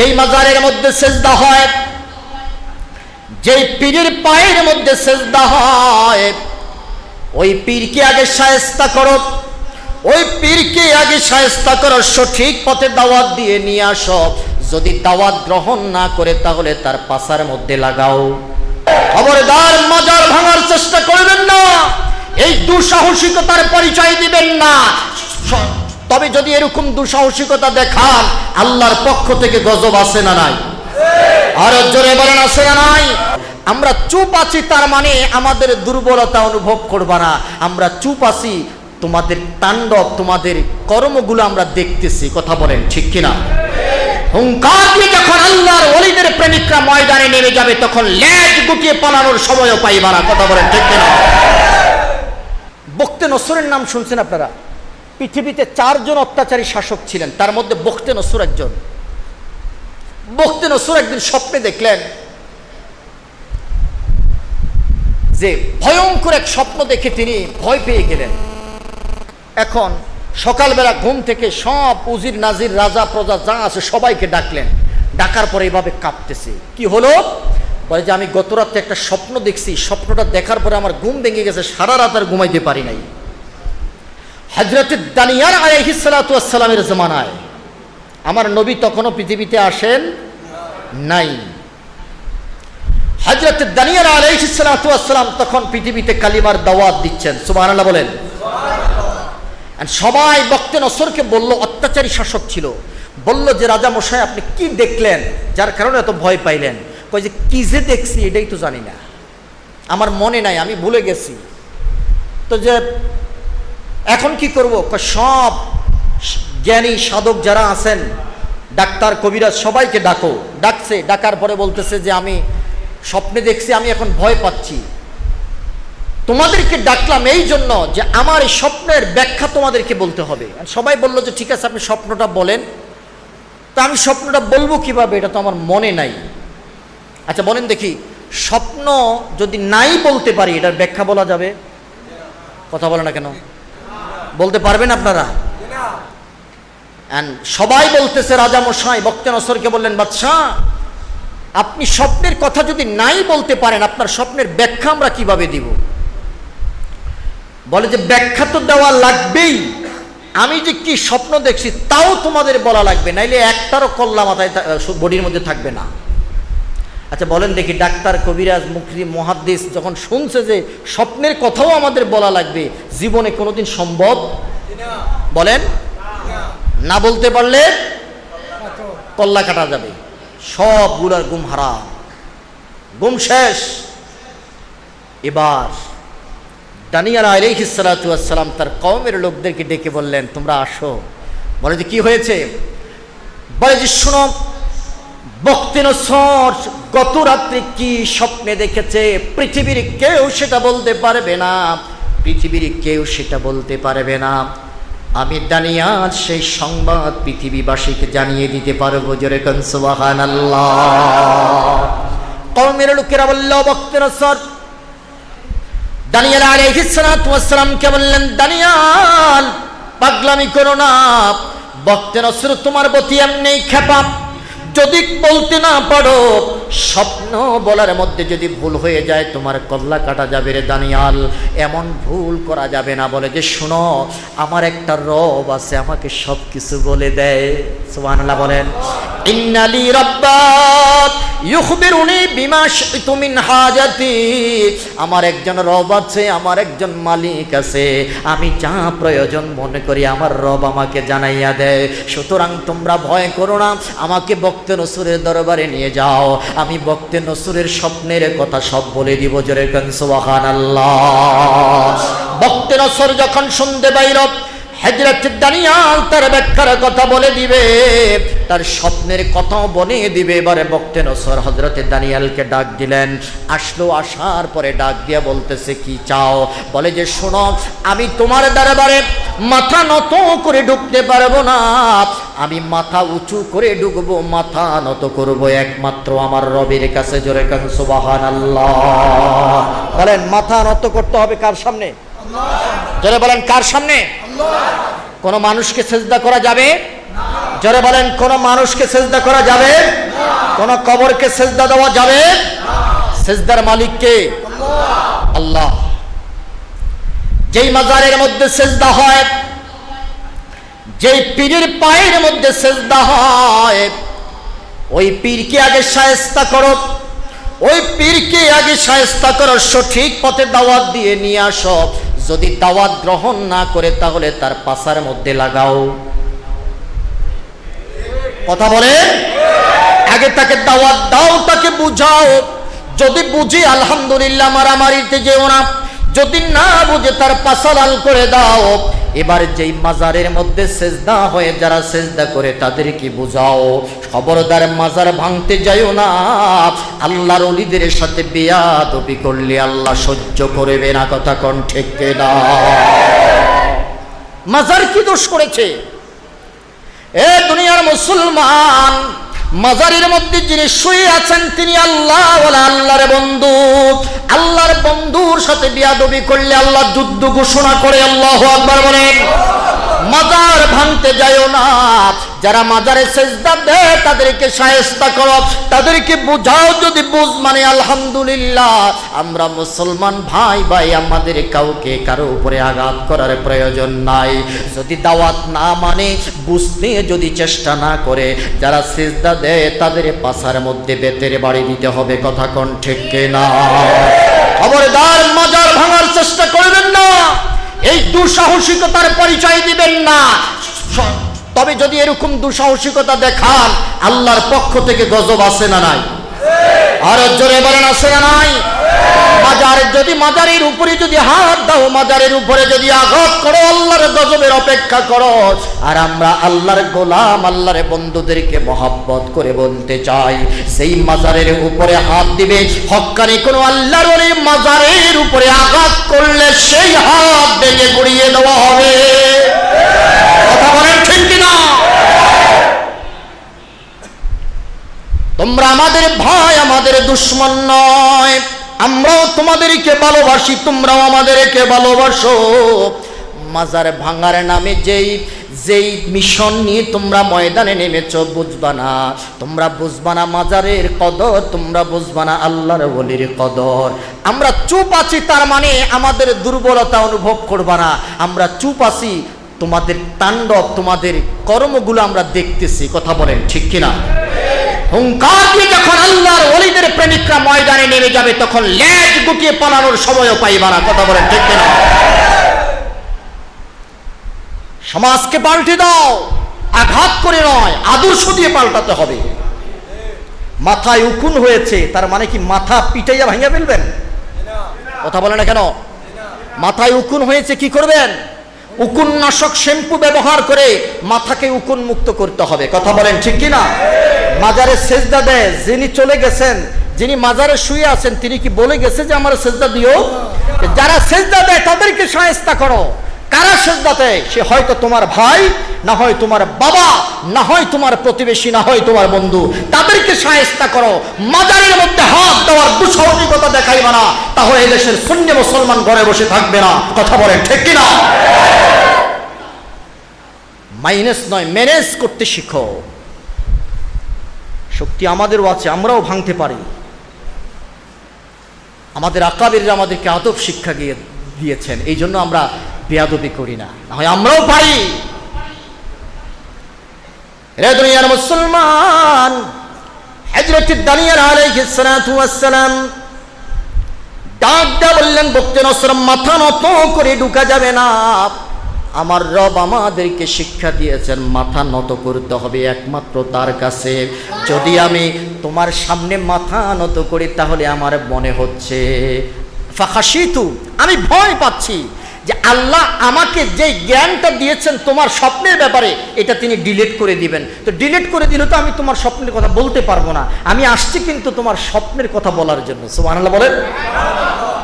যেই মাজারের মধ্যে সেজদা হয়, যেই পীরের পায়ের মধ্যে সেজদা হয়, ওই পীরকে আগে সায়স্তা করো, ওই পীরকে আগে সায়স্তা করো, সঠিক পথে দাওয়াত দিয়ে নিয়ে আসো। যদি দাওয়াত গ্রহণ না করে, তাহলে তার পাশার মধ্যে লাগাও। খবরদার, মাজার ভাঙার চেষ্টা করবেন না। এই দুঃসাহসিকতার পরিচয় দিবেন না। তবে যদি এরকম দুঃসাহসিকতা দেখান, আল্লাহর পক্ষ থেকে গজব আসে না নাই? আর জোরে বলেন আসে না নাই? আমরা চুপ আছি, তার মানে আমাদের দুর্বলতা অনুভব করবা না। আমরা চুপ আছি, তোমাদের তাণ্ডব, তোমাদের কর্মগুলো আমরা দেখতেছি, কথা বলেন, ঠিক কিনা? হুঙ্কার দিয়ে যখন আল্লাহর অলিদের প্রেমিকরা ময়দানে নেমে যাবে, তখন লেজ গুটিয়ে পালানোর সময়ও পাইবা না, কথা বলেন, ঠিক কিনা? বক্তে নসরের নাম শুনছেন আপনারা? পৃথিবীতে চারজন অত্যাচারী শাসক ছিলেন, তার মধ্যে বক্তে নসুর একজন। বক্তে নসুর একদিন স্বপ্নে দেখলেন যে ভয়ঙ্কর এক স্বপ্ন দেখে তিনি ভয় পেয়ে গেলেন। এখন সকালবেলা ঘুম থেকে সব উজির নাজির রাজা প্রজা যা আছে সবাইকে ডাকলেন। ডাকার পরে এভাবে কাঁপতেছে। কি হলো? বলে যে আমি গত রাত্রে একটা স্বপ্ন দেখছি, স্বপ্নটা দেখার পরে আমার ঘুম ভেঙে গেছে, সারা রাত আর ঘুমাইতে পারি নাই। হজরত দানিয়ার আলাইহিসালামের জমানায় আমার নবী তখনও পৃথিবীতে আসেন নাই। হজরত দানিয়ার আলাইহিসালাম তখন পৃথিবীতে কালিমার দাওয়াত দিচ্ছেন। সুবহানাল্লাহ বলেন। সবাই বক্তে নসরকে বলল, অত্যাচারী শাসক ছিল। বলল যে, রাজা মশাই, আপনি কি দেখলেন? যার কারণে এত ভয় পাইলেন। কই যে, কি যে দেখছি, এটাই তো জানি না। আমার মনে নাই, আমি ভুলে গেছি। তো যে এখন কি করব? সব জ্ঞানী সাধক যারা আছেন, ডাক্তার, কবিরাজ, সবাইকে ডাকো। ডাকছে, ডাকার পরে বলতেছে যে, আমি স্বপ্নে দেখছি, আমি এখন ভয় পাচ্ছি। তোমাদেরকে ডাকলাম এই জন্য যে, আমার এই স্বপ্নের ব্যাখ্যা তোমাদেরকে বলতে হবে। সবাই বলল যে, ঠিক আছে, আপনি স্বপ্নটা বলেন। তা আমি স্বপ্নটা বলব কীভাবে, এটা তো আমার মনে নাই। আচ্ছা বলেন দেখি, স্বপ্ন যদি নাই বলতে পারি, এটার ব্যাখ্যা বলা যাবে? কথা বলে না কেন? বলতে পারবেন আপনারা? সবাই বলতেছে, রাজা মশাই বক্তে নসরকে বললেন, বাদশাহ, আপনি স্বপ্নের কথা যদি নাই বলতে পারেন, আপনার স্বপ্নের ব্যাখ্যা আমরা কীভাবে দিব? বলে যে, ব্যাখ্যা তো দেওয়া লাগবেই। আমি যে কি স্বপ্ন দেখছি, তাও তোমাদের বলা লাগবে, নাইলে একটারও কল্লা মাথায় বডির মধ্যে থাকবে না। আচ্ছা বলেন দেখি, ডাক্তার, কবিরাজ, মুখরি মহাদ্দেশ যখন শুনছে যে স্বপ্নের কথাও আমাদের বলা লাগবে, জীবনে কোনোদিন সম্ভব? বলেন, না বলতে পারলে কল্লা কাটা যাবে। সবগুলার গুম হারাম। গুম শেষ। এবার দানিয়াল আলাইহিসালাম তার কমের লোকদেরকে ডেকে বললেন, তোমরা আসো। বলে যে কি হয়েছে? বলে যে, শোনো বক্তেন সর গত রাত্রে কি স্বপ্নে দেখেছে? পৃথিবীর কেউ সেটা বলতে পারবে না। পৃথিবীর কেউ সেটা বলতে পারবে না। আমি দানিয়াল সেই সংবাদ পৃথিবীবাসীকে জানিয়ে দিতে পারব জোরে কনসুবাহান আল্লাহ কৌমের লোকেরা বলল বক্তেন সর দানিয়াল আলাইহিসসালামকে বললেন, দানিয়াল, পাগলামি করো না। বক্তে নসর তোমার প্রতি এমনি খেপা যদি বলতে না পারো, স্বপ্ন বলার মধ্যে যদি ভুল হয়ে যায়, তোমার কল্লা কাটা যাবে রে দানিয়াল। এমন ভুল করা যাবে না। বলে যে, শোনো, আমার একটা রব আছে, আমাকে সব কিছু বলে দেয়। সুবহানাল্লাহ বলেন। ইন্নালি রব্বাত হাজাতি। আমার একজন রব আছে, আমার একজন মালিক আছে। আমি যা প্রয়োজন মনে করি আমার রব আমাকে জানাইয়া দেয় সুতরাং তোমরা ভয় করো না, আমাকে বক্তে নসুরের দরবারে নিয়ে যাও। আমি বক্তে নসুরের স্বপ্নের কথা সব বলে দিব, জোরে কান সুবহানাল্লাহ। বক্তে নসর যখন শুনতে বাইর হজরত দানিয়াল তার ব্যাখ্যার কথা বলে দিবে, তার স্বপ্নের বলে দিবে। এবারে দানিয়ালকে ডাক দিলেন। আসলো, আসার পরে ডাক দিয়ে বলতেছে, কি চাও? বলে যে, শোনো, আমি তোমার দরবারে মাথা নত করে ঢুকতে পারব না। আমি মাথা উঁচু করে ঢুকবো, মাথা নত করব একমাত্র আমার রবের কাছে। জোরে সুবাহান আল্লাহ বলেন, মাথা নত করতে হবে কার সামনে? জোরে বলেন, কার সামনে? কোন মানুষকে সেজদা করা যাবে? জোরে বলেন মানুষকে সেজদা করা যাবে? কবরকে সেজদা দেওয়া যাবে? সেজদার মালিককে আল্লাহ। যেই মাজারের মধ্যে সেজদা হয়, যেই পীরের পায়ের মধ্যে সেজদা হয়, ওই পীরকে আগে সায়স্তা করো। ওই পীরকে আগে সায়স্তা করো, সঠিক পথে দাওয়াত দিয়ে নিয়ে আসো। যদি দাওয়াত গ্রহণ না করে, তাহলে তার পাশার মধ্যে লাগাও। কথা বলে? আগে তাকে দাওয়াত দাও, তাকে বুঝাও। যদি বুঝি, আলহামদুলিল্লাহ, মারামারিতে যেও না। যদি না বুঝে, তার পাশা লাল করে দাও। এবার যেই মাজারের মধ্যে সেজদা হয়ে, যারা সেজদা করে তাদেরকে বুঝাও? খবরদার মাজার ভাঙতে যাইও না। আল্লাহর অলিদের সাথে বেয়াদবি করলে আল্লাহ সহ্য করবে না কথা কণ্ঠে না মাজার কি দোষ করেছে? এ দুনিয়ার মুসলমান মাজারের মধ্যে যিনি শুয়ে আছেন, তিনি আল্লাহ আল্লাহর বন্ধু। আল্লাহর বন্ধুর সাথে বিয়াদবি করলে আল্লাহ যুদ্ধ ঘোষণা করে, আল্লাহ আকবার বলেন। মাজার ভাঙতে যায়ও না। যারা মাজারে সেজদা দেয়, তাদেরকে সায়স্তা করো। তাদেরকে বুঝাও, যদি বুঝ মানে আলহামদুলিল্লাহ, আমরা মুসলমান ভাই ভাই, আমাদের কাউকে কারও উপরে আঘাত করার প্রয়োজন নাই। যদি দাওয়াত না মানে বুঝতে যদি চেষ্টা না করে, যারা সেজদা দেয়, তাদের পাশার মধ্যে বেতের বাড়ি দিতে হবে, কথা কোন ঠিক না খবরদার মাজার ভাঙার চেষ্টা করবেন না। এই দুঃসাহসিকতার পরিচয় দিবেন না। তবে যদি এরকম দুঃসাহসিকতা দেখান, আল্লাহর পক্ষ থেকে গজব আসে না নাই? আর জোরে বলেন আসে না নাই? মাজারের যদি মাজারের উপরে যদি হাত দাও, মাজারের উপরে যদি আঘাত করো, আল্লাহর গজবের অপেক্ষা করো। আর আমরা আল্লাহর গোলাম বন্ধুদেরকে মহাব্বত করে বলতে চাই, সেই মাজারের উপরে হাত দিবে হক্কানি কোনো আল্লাহর মাজারের উপরে আঘাত করলে সেই হাত ভেঙে গুড়িয়ে দেওয়া হবে। কথা বলেন ঠিক কিনা? তোমরা আমাদের ভাই, আমাদের দুশ্মন নয়। আমরাও তোমাদেরকে ভালোবাসি, তোমরাও আমাদেরকে ভালোবাসো। মাজার ভাঙার নামে যেই যেই মিশন নিয়ে তোমরা ময়দানে নেমেছ, বুঝবা না। তোমরা বুঝবা না মাজারের কদর, তোমরা বুঝবা না আল্লাহর বলির কদর। আমরা চুপ আছি, তার মানে আমাদের দুর্বলতা অনুভব করবা না। আমরা চুপ আছি, তোমাদের তাণ্ডব, তোমাদের কর্মগুলো আমরা দেখতেছি, কথা বলেন ঠিক কিনা? হুঙ্কার দিয়ে যখন আল্লাহর অলিদের প্রেমিকরা ময়দানে নেমে যাবে, তখন লেজ গুটিয়ে পালানোর সময়ও পাইবা না। কথা বলেন ঠিক কিনা? সমাজকে পাল্টে দাও, আঘাত করে নয়, আদর্শ দিয়ে পাল্টাতে হবে। মাথায় উকুন হয়েছে, তার মানে কি মাথা পিটাইয়া ভাঙিয়া ফেলবেন? কথা বলে না কেন? মাথায় উকুন হয়েছে, কি করবেন? উকুন নাশক শ্যাম্পু ব্যবহার করে মাথাকে উকুন মুক্ত করতে হবে। কথা বলেন ঠিক কি না মাজারে সেজদা দেয়, যিনি চলে গেছেন, যিনি মাজারে শুয়ে আছেন, তিনি কি বলে গেছে যে আমার সেজদা দিও? যারা সেজদা দেয়, তাদেরকে সায়স্তা করো। কারা সেজদা দেয়? সে হয়তো তোমার ভাই, না হয় তোমার বাবা, না হয় তোমার প্রতিবেশী, না হয় তোমার বন্ধু। তাদেরকে সায়স্তা করো। মাজারের মধ্যে হাত দেওয়ার দুঃসাহসিকতা দেখাইবা না। তাহলে দেশের শূন্য মুসলমান ঘরে বসে থাকবে না। কথা বলেন ঠিক কিনা? মাইনাস নয়, ম্যানেজ করতে শিখো। শক্তি আমাদেরও আছে, আমরাও ভাঙতে পারি। আমাদের আকাবিররা আমাদেরকে আদব শিক্ষা গিয়ে দিয়েছেন, এই জন্য আমরা বেয়াদবি করি না। হয় আমরাও পারি। রে দুনিয়ার মুসলমান হজরত দানিয়ার আলাইহিস সালাতু ওয়াস সালাম ডাক বললেন, বক্তে নসর মাথা নত করে ঢুকা যাবে না। আমার রব আমাদেরকে শিক্ষা দিয়েছেন, মাথা নত করতে হবে একমাত্র তার কাছে। যদি আমি তোমার সামনে মাথা নত করি, তাহলে আমার মনে হচ্ছে ফাঁকাশিতু আমি ভয় পাচ্ছি যে আল্লাহ আমাকে যে জ্ঞানটা দিয়েছেন তোমার স্বপ্নের ব্যাপারে, এটা তিনি ডিলিট করে দিবেন। তো ডিলিট করে দিলে তো আমি তোমার স্বপ্নের কথা বলতে পারব না। আমি আসছি কিন্তু তোমার স্বপ্নের কথা বলার জন্য। সুবহানাল্লাহ বলেন।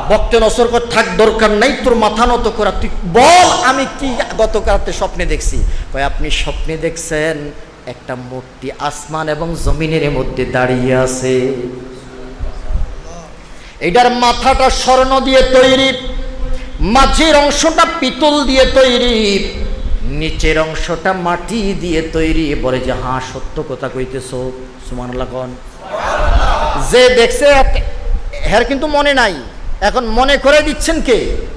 বক্তে নসর কর থাক দরকার নাই, তোর মাথা নত করা। তুই বল, আমি কি গতকালতে স্বপ্নে দেখছি। কয়, আপনি স্বপ্নে দেখছেন, একটা মূর্তি আসমান এবং জমিনের মধ্যে দাঁড়িয়ে আছে। এটার মাথাটা স্বর্ণ দিয়ে তৈরি, মাঝের অংশটা পিতল দিয়ে তৈরি, নিচের অংশটা মাটি দিয়ে তৈরি। বলে যে হ্যাঁ সত্য কথা কইতেছ। সুমান কন। যে দেখছে হের কিন্তু মনে নাই। এখন মনে করে দিচ্ছেন কে?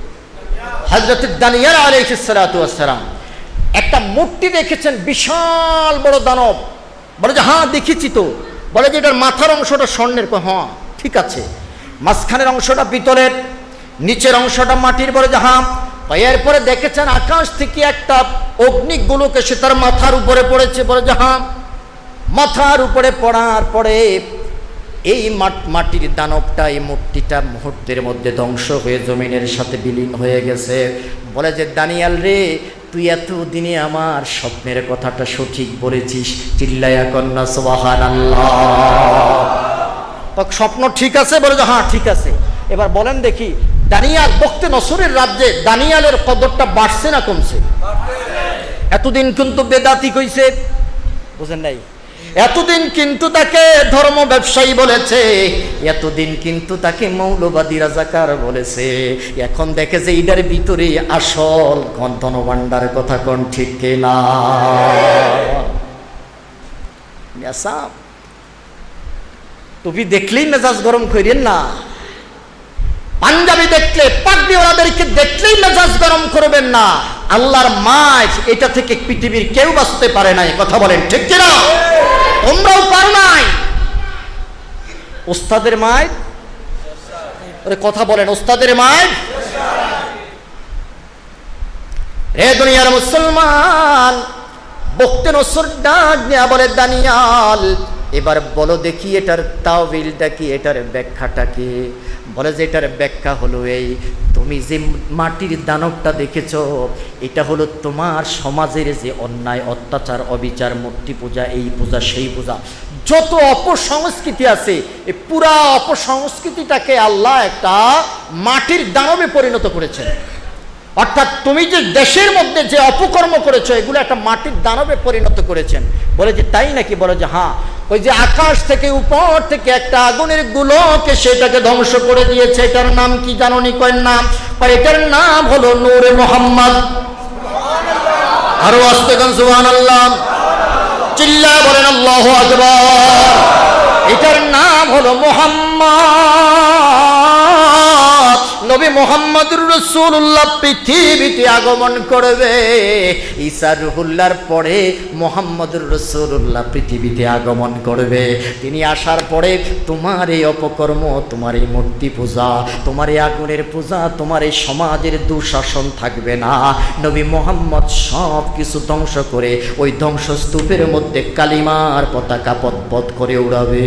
হজরত দানিয়াল আলাইসালাম একটা মূর্তি দেখেছেন, বিশাল বড় দানব। বলে যে হ্যাঁ দেখেছি তো। বলে যে, এটার মাথার অংশটা স্বর্ণের হ্যাঁ ঠিক আছে। মাঝখানের অংশটা পিতলের, নিচের অংশটা মাটির। বলে যে হ্যাঁ। এরপরে দেখেছেন, আকাশ থেকে একটা অগ্নিগুলোকে সে তার মাথার উপরে পড়েছে। বলে যে হ্যাঁ। মাথার উপরে পড়ার পরে এই মাট- মাটির দানবটা এই মূর্তিটা মুহূর্তের মধ্যে ধ্বংস হয়ে জমিনের সাথে বিলীন হয়ে গেছে। বলে যে দানিয়াল রে তুই এতদিনে আমার স্বপ্নের কথাটা সঠিক বলেছিস চিল্লায়া কন্যা সোবাহান স্বপ্ন ঠিক আছে? বলে যে হ্যাঁ ঠিক আছে। এবার বলেন দেখি দানিয়াল বক্তে নসরের রাজ্যে দানিয়ালের কদরটা বাড়ছে না কমছে? এতদিন কিন্তু বেদাতি কইছে। বুঝেন নাই? এতদিন কিন্তু তাকে ধর্ম ব্যবসায়ী বলেছে, এতদিন কিন্তু তাকে মৌলবাদী রাজাকার বলেছে। এখন দেখে যে ইডার ভিতরে আসল কোন ধনভাণ্ডার কথা কোন ঠিক না? তুমি দেখলেই মেজাজ গরম করিয়েন না। পাঞ্জাবি দেখলে, পাগড়ি ওনাদেরকে দেখলেই মেজাজ গরম করবেন না। আল্লাহর মাছ, এটা থেকে পৃথিবীর কেউ বাঁচতে পারে নাই কথা বলেন, ঠিক কিনা? তোমরাও পারো নাই। ওস্তাদের মায়? ওরে কথা বলেন, ওস্তাদের মায়? রে দুনিয়ার মুসলমান, বক্তে নসর ডাক নেয়া বলে, দানিয়াল, এবার বলো দেখি এটার তাওবিলটা কি, এটার ব্যাখ্যাটা কি? বলে যে এটার ব্যাখ্যা হলো এই, তুমি যে মাটির দানবটা দেখেছ, এটা হলো তোমার সমাজের যে অন্যায়, অত্যাচার, অবিচার, মূর্তি পূজা, এই পূজা, সেই পূজা। যত অপসংস্কৃতি আছে, এই পুরা অপসংস্কৃতিটাকে আল্লাহ একটা মাটির দানবে পরিণত করেছেন। অর্থাৎ তুমি যে দেশের মধ্যে যে অপকর্ম করেছ, এগুলো একটা মাটির দানবে পরিণত করেছেন। বলে যে তাই নাকি? বলে যে হ্যাঁ ওই যে আকাশ থেকে উপর থেকে একটা আগুনের গুলোকে সেটাকে ধ্বংস করে দিয়েছে। এটার নাম কি জানো নি কয়ের নাম? কয় এটার নাম হলো নূরে মোহাম্মদ। আরও আসতে গান সুবহান আল্লাহ চিল্লা বলেন, আল্লাহ আকবার। এটার নাম হলো মোহাম্মদ। নবী মোহাম্মদুর রসুল্লাহ পৃথিবীতে আগমন করবে। ঈসা রুহুল্লার পরে মোহাম্মদুর রসুল্লাহ পৃথিবীতে আগমন করবে। তিনি আসার পরে তোমার এই অপকর্ম, তোমার এই মূর্তি পূজা, তোমার এই আগুনের পূজা, তোমার এই সমাজের দুঃশাসন থাকবে না। নবী মোহাম্মদ সব কিছু ধ্বংস করে ওই ধ্বংসস্তূপের মধ্যে কালিমার পতাকা পথ করে উড়াবে।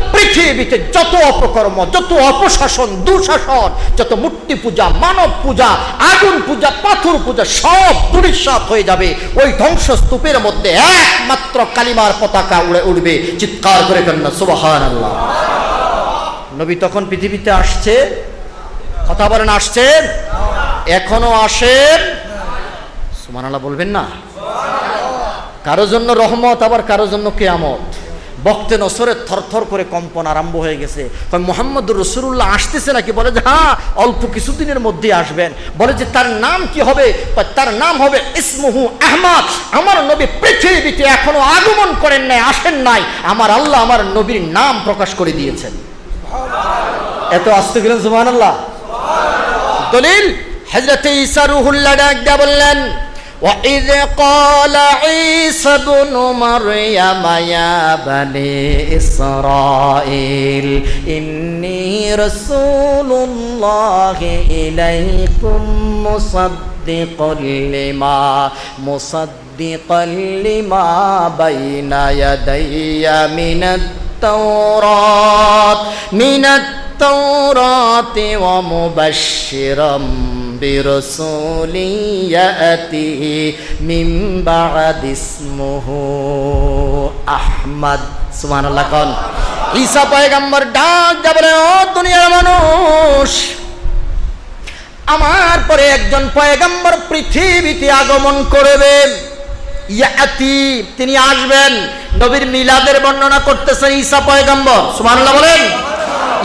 পৃথিবীতে যত অপকর্ম, যত অপশাসন, দুঃশাসন, যত মূর্তি পূজা, মানব পূজা, আগুন পূজা, পাথর পূজা, সব দুরিশ্বাত হয়ে যাবে। ওই ধ্বংসস্তূপের মধ্যে একমাত্র কালিমার পতাকা উড়ে উঠবে। চিৎকার করে কেন সুবাহান আল্লাহ নবী তখন পৃথিবীতে আসছে। কথা বলেন আসছেন এখনও আসেন সুমান আল্লাহ বলবেন না? কারও জন্য রহমত, আবার কারও জন্য কেয়ামত। বক্তে নসরে থরথর করে কম্পন আরম্ভ হয়ে গেছে। মোহাম্মদুর রসুল্লাহ আসতেছে নাকি? বলে যে হ্যাঁ অল্প কিছুদিনের মধ্যে আসবেন। বলে যে তার নাম কি হবে? তার নাম হবে ইসমুহু আহমদ। আমার নবী পৃথিবীতে এখনও আগমন করেন নাই আসেন নাই। আমার আল্লাহ আমার নবীর নাম প্রকাশ করে দিয়েছেন। এত আসতে গেলেন সুমান আল্লাহ দলিল হজরত ঈসা রুহুল্লাহ ডাক দিয়া বললেন وإذ قال عيسى ابن مريم يا بني إسرائيل إني رسول الله إليكم مصدقا لما مصدقا لما بين يدي من التوراة من التوراة ومبشرا برسول يأتي من بعد اسمه أحمد سبحان الله قال ঈসা পয়গাম্বর ডাক যা বলে ও দুনিয়ার মানুষ আমার পরে একজন পয়গম্বর পৃথিবীতে আগমন করবেন ইয়াতি তিনি আসবেন নবীর মিলাদের বর্ণনা করতেছেন ঈসা পয়গম্বর সুবহানাল্লাহ বলেন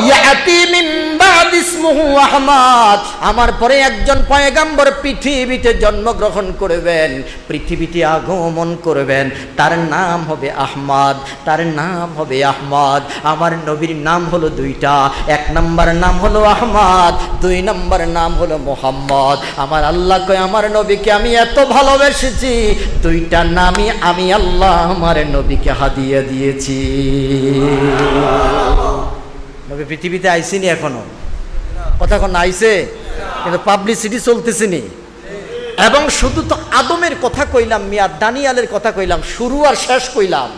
ইয়াতি মিন আহমদ। আমার পরে একজন পয়গম্বর পৃথিবীতে জন্মগ্রহণ করবেন, পৃথিবীতে আগমন করবেন। তার নাম হবে আহমদ, তার নাম হবে আহমদ। আমার নবীর নাম হলো দুইটা, এক নম্বর নাম হলো আহমদ, দুই নম্বর নাম হলো মোহাম্মদ। আমার আল্লাহ কয়, আমার নবীকে আমি এত ভালোবেসেছি, দুইটা নামই আমি আল্লাহ আমার নবীকে হাদিয়ে দিয়েছি। নবী পৃথিবীতে আইসিনি এখনও? কথা এখন আইসে কিন্তু পাবলিসিটি চলতেছে নি এবং শুধু তো আদমের কথা কইলাম, মিয়া দানিয়ালের কথা কইলাম, শুরু আর শেষ কইলাম।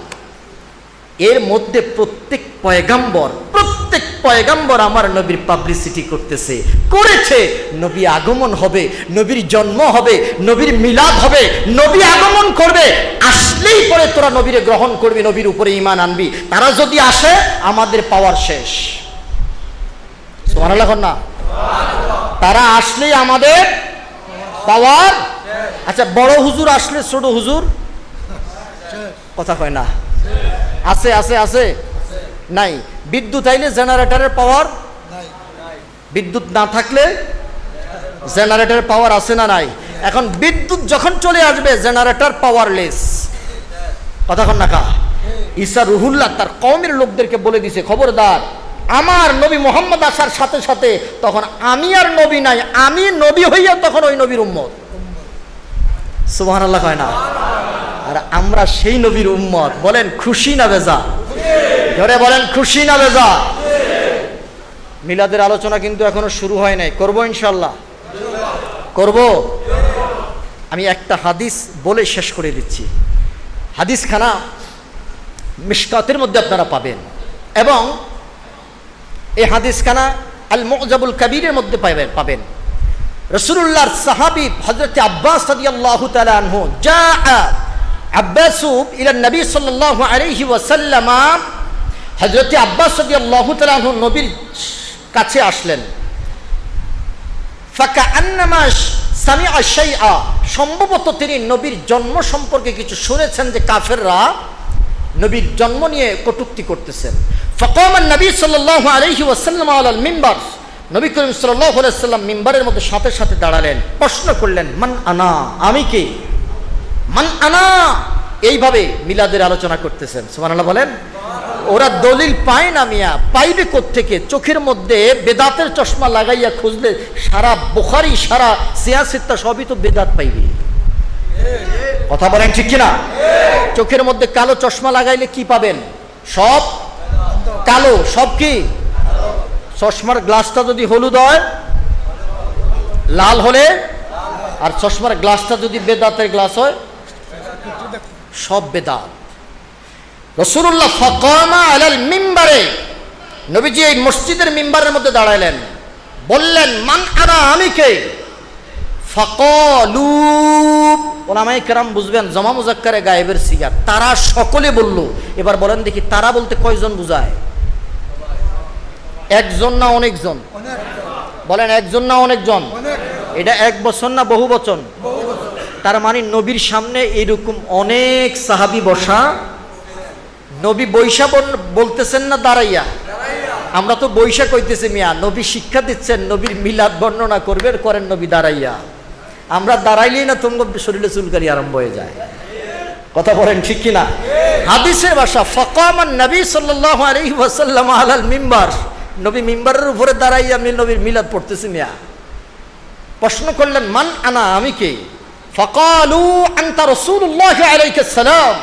এর মধ্যে প্রত্যেক পয়গাম্বর প্রত্যেক পয়গাম্বর আমার নবীর পাবলিসিটি করতেছে। করেছে, নবী আগমন হবে, নবীর জন্ম হবে, নবীর মিলাদ হবে, নবী আগমন করবে। আসলেই পরে তোরা নবীরে গ্রহণ করবি, নবীর উপরে ইমান আনবি। তারা যদি আসে, আমাদের পাওয়ার শেষ। সোমান না। তারা আসলেই আমাদের পাওয়ার? আচ্ছা বড় হুজুর আসলে ছোট হুজুর? কথা কয় না। আছে আছে আছে? নাই। বিদ্যুৎ আইলে জেনারেটরের পাওয়ার? বিদ্যুৎ না থাকলে জেনারেটরের পাওয়ার আছে না নাই? এখন বিদ্যুৎ যখন চলে আসবে, জেনারেটর পাওয়ারলেস। কথা কন না কা? ঈসা রুহুল্লাহ তার কমের লোকদেরকে বলে দিছে, খবরদার আমার নবী মোহাম্মদ আসার সাথে সাথে তখন আমি আর নবী নাই, আমি নবী হইয়া তখন ওই নবীর উম্মত। সুবহান আল্লাহ কয় না? আর আমরা সেই নবীর উম্মত। বলেন, খুশি না বেজা? ধরে বলেন, খুশি না বেজা? মিলাদের আলোচনা কিন্তু এখনও শুরু হয় নাই। করব ইনশাল্লাহ করব? আমি একটা হাদিস বলে শেষ করে দিচ্ছি। হাদিসখানা মিশকাতের মধ্যে আপনারা পাবেন। এবং এই হাদিসখানা আল মজাবুল কাবিরের মধ্যে পাবেন পাবেন। রসুল্লাহর সাহাবি হজরত আব্বাস তাআলা আনহু যা আব্বাসু ইলা নবী সাল্লাল্লাহু আলাইহি ওয়াসাল্লাম। হযরত আব্বাস রাদিয়াল্লাহু তাআলা আনহু নবীর কাছে আসলেন। ফাকান্নামা সামিআ শাইআ। সম্ভবত তিনি নবীর জন্ম সম্পর্কে কিছু শুনেছেন যে কাফেররা নবীর জন্ম নিয়ে কটুক্তি করতেছেন। ফকামান নবী সাল্লাল্লাহু আলাইহি ওয়াসাল্লাম আলাল মিম্বার। নবী করিম সাল্লাম মিম্বারের মধ্যে সাথে সাথে দাঁড়ালেন। প্রশ্ন করলেন, মান আনা? আমি কে? মান আনা? এইভাবে মিলাদের আলোচনা করতেছেন। সুবহানাল্লাহ বলেন, ওরা দলিল পায় না মিয়া। পাইবে থেকে চোখের মধ্যে বেদাতের চশমা লাগাইয়া খুঁজলে সারা বুখারি, সারা সিয়াসিত্তা সবই তো বেদাত পাইবে। কথা বলেন ঠিক কিনা? চোখের মধ্যে কালো চশমা লাগাইলে কি পাবেন? সব? কালো। সব কি? চশমার গ্লাসটা যদি হলুদ হয়, লাল হলে, আর চশমার গ্লাসটা যদি বেদাতের গ্লাস হয়, সব বেদাত। রসুল্লাহ ফকামা আলাল মিম্বারে, নবীজি এই মসজিদের মিম্বারের মধ্যে দাঁড়াইলেন। বললেন, মান আনা আমি কে ফকলু। ওলামাই কেরাম বুঝবেন, জমা মুজাক্কারে গায়েবের সিগার। তারা সকলে বলল, এবার বলেন দেখি তারা বলতে কয়জন বুঝায়? একজন না অনেকজন? বলেন একজন না অনেকজন? এটা এক বছর না বহু বচন তার মানে নবীর সামনে এরকম অনেক সাহাবি বসা। নবী বৈশা বলতেছেন না দাঁড়াইয়া? আমরা তো বৈশা কইতেছি মিয়া, নবী শিক্ষা দিচ্ছেন, নবীর মিলাদ বর্ণনা করবেন, করেন নবী দাঁড়াইয়া। আমরা দাঁড়াইলেই না তোমার শরীরে চুলকারি আরম্ভ হয়ে যায়। কথা বলেন ঠিক কিনা? হাদিসের ভাষা, ফকামান নবী সাল্লাল্লাহু আলাইহি ওয়াসাল্লাম আলাল মিম্বার। নবী মিম্বারের উপরে দাঁড়াইয়া আমি নবীর মিলাদ পড়তেছি মিয়া। প্রশ্ন করলেন, মান আনা, আমি কে? ফকালু আনতা রাসূলুল্লাহ আলাইহিস সালাম।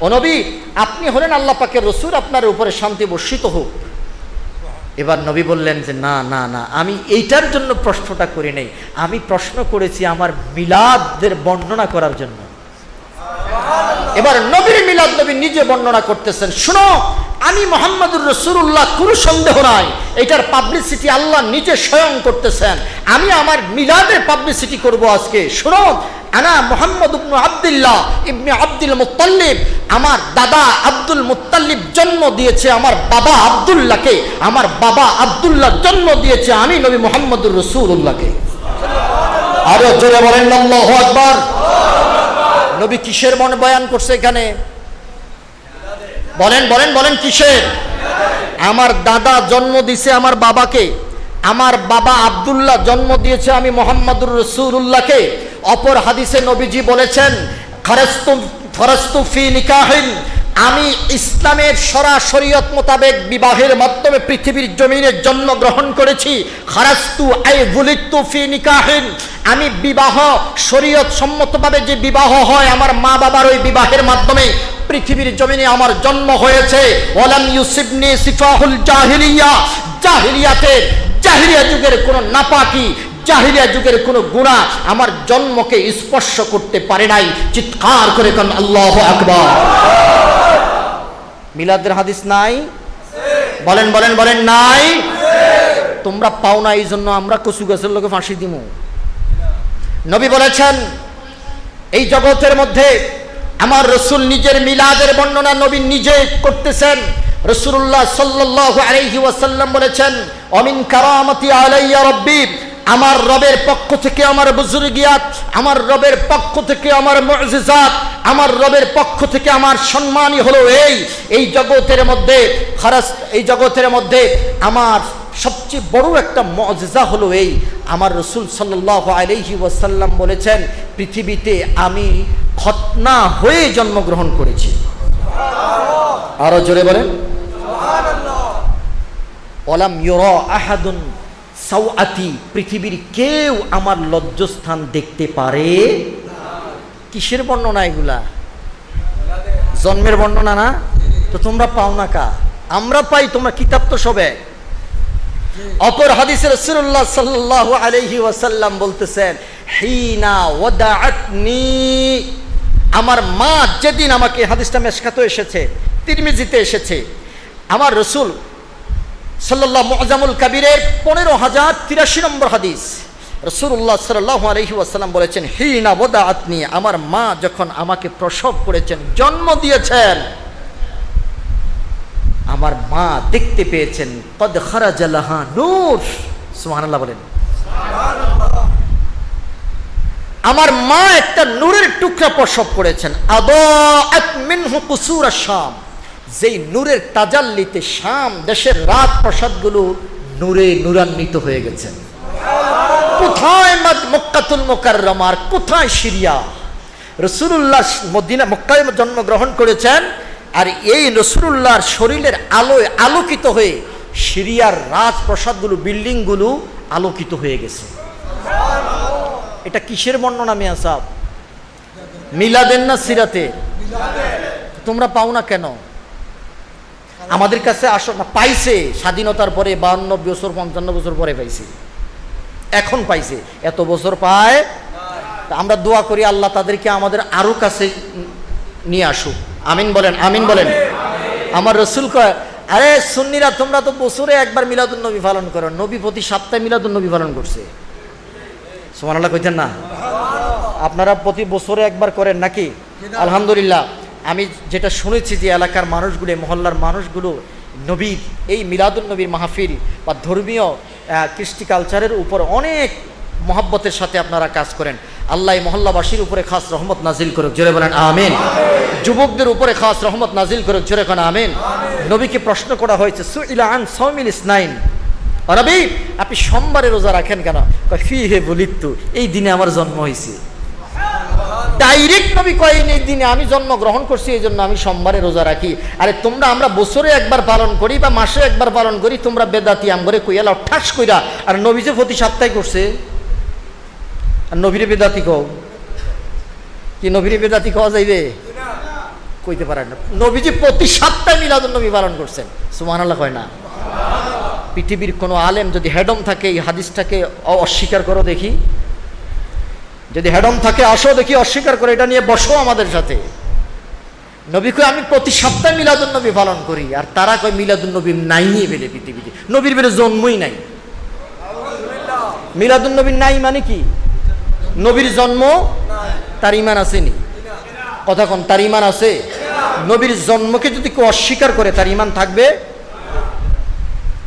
ও নবী, আপনি হলেন আল্লাহ পাকের রসুল, আপনার উপরে শান্তি বর্ষিত হোক। এবার নবী বললেন যে, না না না, আমি এইটার জন্য প্রশ্নটা করি নাই। আমি প্রশ্ন করেছি আমার মিলাদদের বর্ণনা করার জন্য। এবার নবীর মিলাদ নবী নিজে বর্ণনা করতেছেন, শুনো, আমি মোহাম্মদুর রসুল্লাহ কোনো সন্দেহ নাই। এটার পাবলিসিটি আল্লাহ নিজে স্বয়ং করতেছেন। আমি আমার মিলাদের পাবলিসিটি করব আজকে। শুনো আনা মোহাম্মদ ইবনু আব্দুল্লাহ ইবনে আব্দুল মুত্তাল্লিব আমার দাদা আব্দুল মুত্তাল্লিব জন্ম দিয়েছে আমার বাবা আব্দুল্লাহকে। আমার বাবা আব্দুল্লাহ জন্ম দিয়েছে আমি নবী মোহাম্মদুর রসুল্লাহকে আরও জোরে বলেন আল্লাহু আকবার। নবী কিসের মন বয়ান করছে এখানে? বলেন বলেন বলেন কিসের? আমার দাদা জন্ম দিছে আমার বাবাকে। আমার বাবা আব্দুল্লাহ জন্ম দিয়েছে আমি মোহাম্মদুর রসুল্লাহকে অপর হাদিসে নবীজি বলেছেন ফি আমি ইসলামের সরাসরিয়ত মোতাবেক বিবাহের মাধ্যমে পৃথিবীর জমিনে জন্মগ্রহণ করেছি। খারাস্তু, আই গুলিত্তু ফি নিকাহিন। আমি বিবাহ, শরীয়ত সম্মতভাবে যে বিবাহ হয়, আমার মা বাবার ওই বিবাহের মাধ্যমে পৃথিবীর জমিনে আমার জন্ম হয়েছে। ওয়ালাম ইউসিবনি সিফাহুল জাহিলিয়া। জাহিলিয়াতের জাহিলিয়া যুগের কোন নাপাকি জাহিলিয়া যুগের কোন গুণা আমার জন্মকে স্পর্শ করতে পারে নাই। চিৎকার করে কান, আল্লাহ আকবার। মিলাদের হাদিস নাই? বলেন বলেন বলেন, নাই? তোমরা পাও না এই জন্য আমরা কচু গাছের লোকে ফাঁসি দিব নবী বলেছেন, এই জগতের মধ্যে আমার রসুল নিজের মিলাদের বর্ণনা নবী নিজে করতেছেন। রসুল্লাহ সাল্লাহ আলাইহি ওয়াসাল্লাম বলেছেন, অমিন কারামতি আলাইয়া রব্বি। আমার রবের পক্ষ থেকে আমার বুজুর্গিয়াত, আমার রবের পক্ষ থেকে আমার মজিজাত, আমার রবের পক্ষ থেকে আমার সম্মানই হলো এই এই জগতের মধ্যে, খারাস, এই জগতের মধ্যে আমার সবচেয়ে বড় একটা মজা হলো এই। আমার রসুল সাল্লাহ আলহি ওয়াসাল্লাম বলেছেন, পৃথিবীতে আমি খতনা হয়ে জন্মগ্রহণ করেছি। আরও জোরে বলেন। ওলাম ইউর আহাদুন সাউআতি পৃথিবীর কেউ আমার লজ্জস্থান দেখতে পারে? কিসের বর্ণনা এগুলা? জন্মের বর্ণনা না? তো তোমরা পাও না কা? আমরা পাই, তোমরা কিতাব তো সবে। অপর হাদিসে রাসূলুল্লাহ সাল্লাল্লাহু আলাইহি ওয়াসাল্লাম বলতেছেন, হিনা ওয়াদাআতনি। আমার মা যেদিন আমাকে হাদিসটা মেশকাতে এসেছে, তিরমিজিতে এসেছে। আমার রসুল সাল্লাল্লাহ মুআজামুল কাবিরের পনেরো হাজার তিরাশি নম্বর হাদিস। রসুল্লাহ সাল্লাহ আলহি বলেছেন, হিনা ওদাআতনি আমার মা যখন আমাকে প্রসব করেছেন, জন্ম দিয়েছেন, আমার মা দেখতে পেয়েছেন, কদ খারাজালাহা নূর। সুবহানাল্লাহ বলেন। আমার মা একটা নূরের টুকরা প্রসব করেছেন, আদাআত মিনহু কুসুর শাম যেই নূরের তাজাল্লিতে শাম, দেশের রাত প্রসাদগুলো নূরে নূরান্বিত হয়ে গেছে। কোথায় মক্কাতুল মোকাররমার, কোথায় সিরিয়া? রসুল্লাহ মদিনা, মক্কায় জন্মগ্রহণ করেছেন আর এই রসুল্লাহর শরীরের আলোয় আলোকিত হয়ে সিরিয়ার রাজপ্রসাদগুলো, বিল্ডিংগুলো আলোকিত হয়ে গেছে। এটা কিসের বর্ণনা মিয়া সাহ মিলাদেন না সিরাতে তোমরা পাও না কেন? আমাদের কাছে আস পাইছে। স্বাধীনতার পরে বাহান্ন বছর, পঞ্চান্ন বছর পরে পাইছে। এখন পাইছে। এত বছর পায় আমরা দোয়া করি আল্লাহ তাদেরকে আমাদের আরও কাছে নিয়ে আসুক। আমিন বলেন আমিন বলেন। আমার রসুল কয়, আরে সুন্নিরা, তোমরা তো বছরে একবার মিলাদুল নবী পালন করো। নবী প্রতি সপ্তাহে মিলাদুল নবী পালন করছে। সোমান আল্লাহ কইতেন না? আপনারা প্রতি বছরে একবার করেন নাকি? আলহামদুলিল্লাহ। আমি যেটা শুনেছি যে এলাকার মানুষগুলো, মহল্লার মানুষগুলো নবীর এই মিলাদুল নবীর মাহফিল বা ধর্মীয় কৃষ্টি কালচারের উপর অনেক মহাব্বতের সাথে আপনারা কাজ করেন। আল্লাহ মহল্লাবাসীর উপরে খাস রহমত নাজিল করুক। জোরে বলেন, আমিন। যুবকদের উপরে খাস রহমত নাজিল করুক। জোরে খান আমিন। নবীকে প্রশ্ন করা হয়েছে, সুইলা আন সৌমিল ইসনাইন। রবি, আপনি সোমবারে রোজা রাখেন কেন? ফি হে বলিত্তু, এই দিনে আমার জন্ম হয়েছে ডাইরেক্ট নবী কয়েন এই দিনে আমি জন্মগ্রহণ করছি, এই জন্য আমি সোমবারে রোজা রাখি। আরে তোমরা আমরা বছরে একবার পালন করি বা মাসে একবার পালন করি, তোমরা বেদাতি আমগরে কইয়ালা ঠাস কইরা। আর নবী যে প্রতি সপ্তাহে করছে, আর নবীরে বেদাতি কও। কি নবীরে বেদাতি কওয়া যাইবে? কইতে পারেন না। নবীজি প্রতি সপ্তাহে মিলাদুল নবী পালন করছেন, সুবহানাল্লাহ কয় না। পৃথিবীর কোনো আলেম যদি হেডম থাকে, এই হাদিসটাকে অস্বীকার করো দেখি। যদি হেডম থাকে, আসো দেখি, অস্বীকার করে, এটা নিয়ে বসো আমাদের সাথে। নবী কয়, আমি প্রতি সপ্তাহে মিলাদুল নবী পালন করি, আর তারা কয় মিলাদুল নবী নাই বেলে পৃথিবীতে। নবীর বেলে জন্মই নাই। মিলাদুল নবীর নাই মানে কি? নবীর জন্ম, তার ইমান আসেনি। কথা কোন, তার ইমান আছে? নবীর জন্মকে যদি কেউ অস্বীকার করে, তার ইমান থাকবে?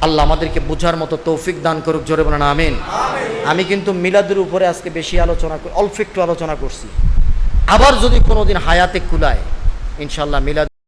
আল্লাহ আমাদেরকে বুঝার মতো তৌফিক দান করুক জোরে বলেন আমিন। আমি কিন্তু মিলাদের উপরে আজকে বেশি আলোচনা কর- অল্প একটু আলোচনা করছি। আবার যদি কোনোদিন হায়াতে কুলায় ইনশাল্লাহ মিলাদ